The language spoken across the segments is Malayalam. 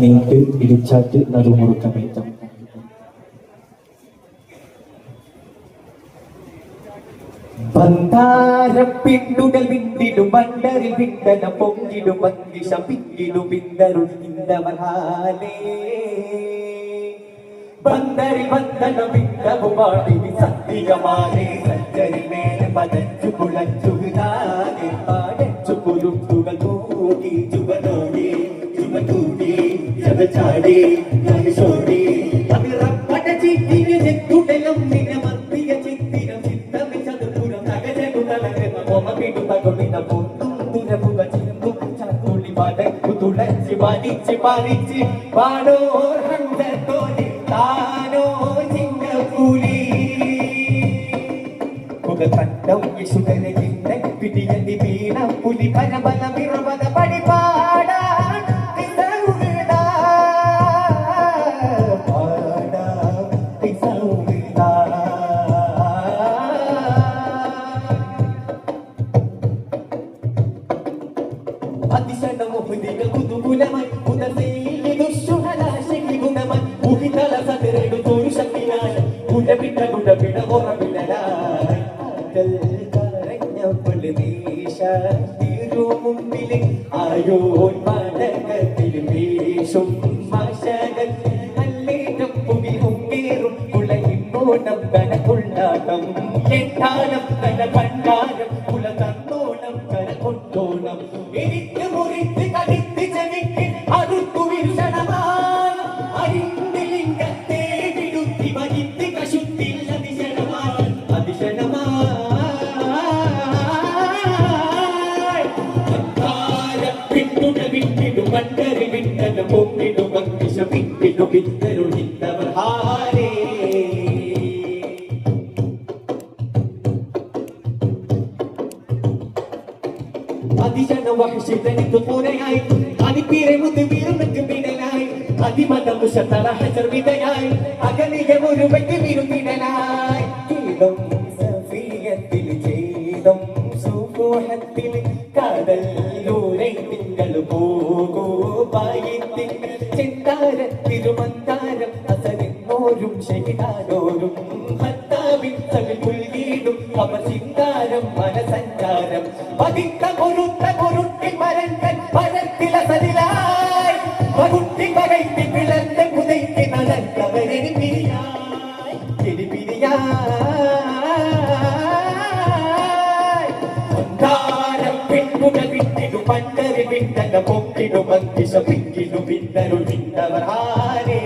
നീട്ട് ഇടിച്ചാറ്റ് നടുമുറുക്കമേറ്റം ബന്ധാരപ്പിണ്ടുകൾ വിണ്ടിടും ബണ്ടറിൽ വിണ്ടന പൊങ്കിടും പങ്കിഷ പിങ്കിടും ബിന്ദരുൾ ഇന്നവഹാലേ ബന്ദരിൽ ബന്ധന ബിന്ദവുമാടി സത്യമാലേ സജ്ജരിൽ മേലെ പതച്ചു കുളച്ചു പാടച്ചു കുരുത്തുകൾ തൂക്കി ചുവതൂടി ചതച്ചാടി നടിച്ചോടി അവിറപ്പട ചിത്തിന് ചെത്തുടലും നിന്നെ മർത്തിയ ചിത്തിനം ചിത്തമി ചതുപുരം നഗജനു തലകൃത ഒമകിടു തകൊടിന പൊന്തും തുരമുക ചിന്തും ചാത്തുള്ളി വടക്കു തുളച്ച് വലിച്ച് പറിച്ച്. പാടോർ ഹന്തത്തോടെ താനോ ചിങ്ങപ്പൂലി മുഖത്തണ്ടം യശുധര ചിന്ത പിടിയന്തി വീണ പുലി പരബല വിറവത നീശ തിരുമുമ്പിലെ ആയോൻ മടകത്തിൽ വീശും മശകത്തിൽ നല്ലേറ്റം പുകി മുങ്ങേറും കുളയിന്നോണം കനക്കുള്ളാട്ടം എട്ടാനം കന പിന്നിടു പിന്തരുളിത്തവർ ഹാരേ. അതിശന വഹിഷിതനിക്ക് പൂരയായി. അതിപ്പീരെ മുത്ത് വീറുന്നക്ക് പിടലായി. അതിമതം മുഷത്തറ ഹജർ വിതയായി അകലിക ഒരു വെട്ടി വീരുന്നിടലായി ഗീതം സഫിയത്തിൽ ചെയ്തം സുഖോഹത്തിൽ കടലൂരെ തിങ്കൾ പോകൂ. പായി ചിന്താര തിരുമന്താരം അസരിന്നോരും ശഹിതാരോരും ഭർത്താവിൻ തവിൽ പുൽകീടും അവ ചിന്താരം മനസഞ്ചാരം. പതിക്ക കൊരുത്ത കൊരുട്ടിൽ മരങ്ങൾ പരത്തില സതിലായി പകുട്ടി പകൈത്തി പിളർന്ന കുതയ്ക്ക് നടക്കവരെ പിരിയായി. വിട്ടന പൊക്കിടു മങ്കിശ പിക്കിടു പിന്നരു വിട്ടവർ ആരേ?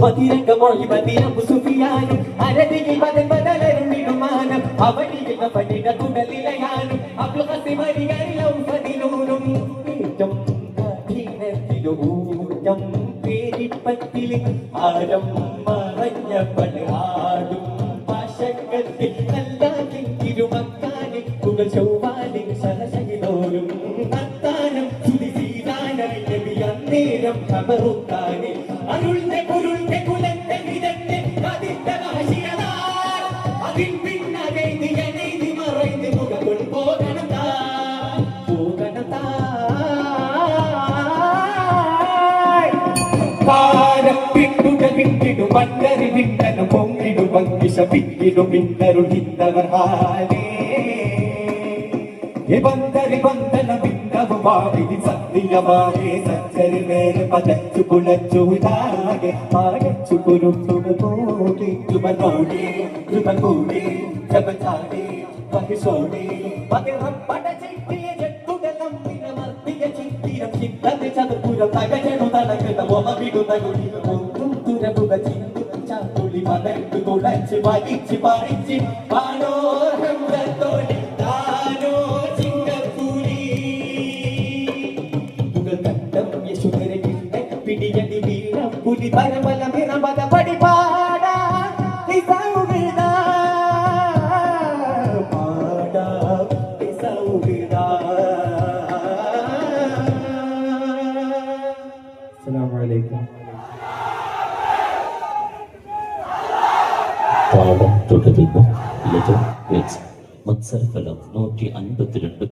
മതിരംഗമൊഴി മതിരമ്പു സുഫിയാനും അരതിയിൽ മതൻ ബദലരും ഇടുമാനം അവനിയിൽ പണിക കുടലിലയാനും അബ്ലുഹസി പതിനൂറും ഏറ്റം കഠിനത്തിലൂറ്റം പേരിപ്പത്തിൽ ആരം പാശക്കത്തിൽ നല്ലാക്കി തിരുമക്കാനെ കുക ചൊവ്വാലെ സഹസഹിതോരും നത്താനം തുതി സീതാനറിഞ്ഞവി അന്നേരം ഖബറുത്താനെ അരുളിന്റെ പൊരുളിന്റെ കുലന്റെ വിധന്റെ അതിന്റെ ഭാഷിയതാർ അതിൻ പിന്നകെ നിയനെയ്തി മറൈന്ന് മുഖകൊൾ പോകണം താ പോകണം താ പാരപ്പിട്ടുക വിട്ടിടു വാവിധി സത്യമാകെ സച്ചരി മേലെ പതച്ചു കുളച്ചു ഇതാകെ പാടച്ചു കുരുത്തുക കൂടി ചുമനോടി ചുമകൂടി ജപചാടി മഹിഷോടി പതിറപ്പട ചെട്ടിയ ചെട്ടുകലം വിനമർത്തിയ ചിത്തിരം ചിത്തത്തെ ചതുപുരം തകജനു തലകൃത ഒമവിടു തകുടി ഒന്നും തുരമുക ചിന്തു ചാത്തുളി മതർക്ക് തുളച്ച് വലിച്ച് പറിച്ച് പാടോഹന്തത്തോടെ താനോ ചിങ്കപ്പൂലി കണ്ടം യശുധര പിടിയടി വീണ പുലി പരമല മിറമത പാഠം തുടരുന്നു. വിറ്റ്സ് മത്സരഫലം നൂറ്റി അൻപത്തിരണ്ട്